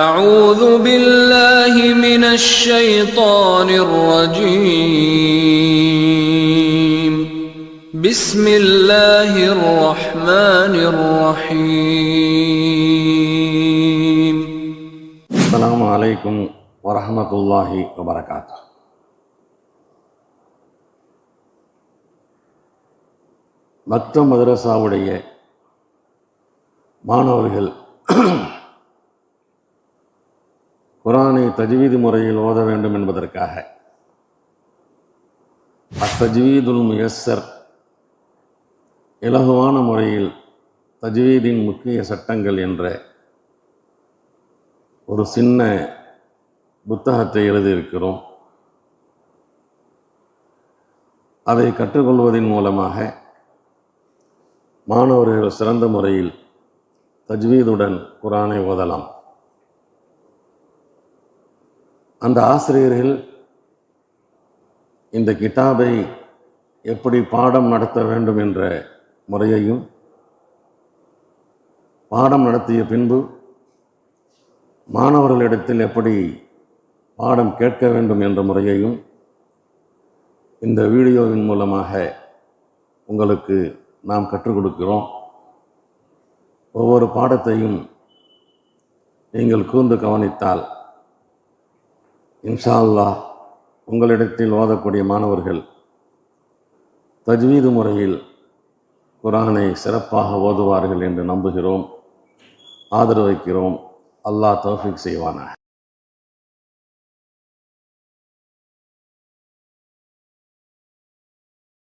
أعوذ بالله من الشيطان الرجيم بسم الله الرحمن الرحيم அஸ்ஸலாமு அலைக்கும் வரஹ்மத்துல்லாஹி வபரகாத்து மக்த மதரசாவுடைய மாணவர்கள் குரானை தஜ்வீது முறையில் ஓத வேண்டும் என்பதற்காக. அத்தஜ்வீதுல் முயஸ்ஸர் இலகுவான முறையில் தஜ்வீதின் முக்கிய சட்டங்கள் என்ற ஒரு சின்ன புத்தகத்தை எழுதியிருக்கிறோம். அதை கற்றுக்கொள்வதன் மூலமாக மாணவர்கள் சிறந்த முறையில் தஜ்வீதுடன் குரானை ஓதலாம். அந்த ஆசிரியர்கள் இந்த கிதாபை எப்படி பாடம் நடத்த வேண்டும் என்ற முறையையும் பாடம் நடத்திய பின்பு மாணவர்களிடத்தில் எப்படி பாடம் கேட்க வேண்டும் என்ற முறையையும் இந்த வீடியோவின் மூலமாக உங்களுக்கு நாம் கற்றுக் கொடுக்கிறோம். ஒவ்வொரு பாடத்தையும் நீங்கள் கூர்ந்து கவனித்தால் இன்ஷா அல்லாஹ் உங்களிடத்தில் ஓதக்கூடிய மாணவர்கள் தஜ்வீது முறையில் குரானை சிறப்பாக ஓதுவார்கள் என்று நம்புகிறோம். ஆதரவு வைக்கிறோம். அல்லாஹ் தோஃபிக் செய்வானாக.